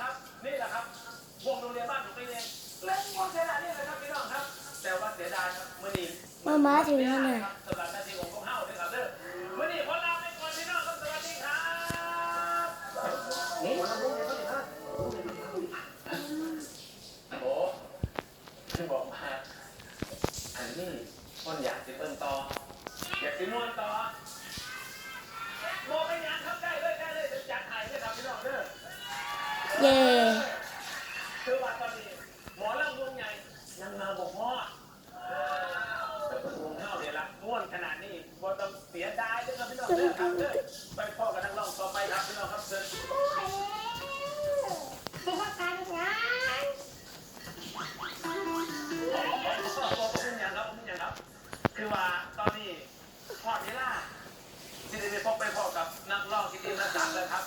ครับ นี่แหละครับ วงโรงเรียนบ้านผมไปเองเล่นวงขนาดนี้เลยครับพี่น้องครับ แต่ว่าเสียดายครับเมื่อนี้มามาถึงแล้วนะสำหรับนาทีของข้องเฮาด้วยครับเด้อเมื่อนี้ขอลาไปก่อนพี่น้องครับสวัสดีครับนี่โอ้ที่บอกมาอันนี้คนอยากสิเปิ้นต่ออยากสิม้วนต่อ ว่าตอนนี้หมอลำวงใหญ่ยังมาบอกพ่อแต่ป็นวงเฮาเนี่ยละม่วนขนาดนี้บ่ต้องเสียดายเด้อครับพี่น้องเด้อครับเด้อไปพ่อกันนักร้องต่อไปครับพี่น้องครับเชิญให้เขาการงานเป็นอย่างครับเป็นอย่างครับคือว่าตอนนี้พอดเวลาที่ได้ไปพบไปพบกับนักร้องที่ดีระดับแล้วครับ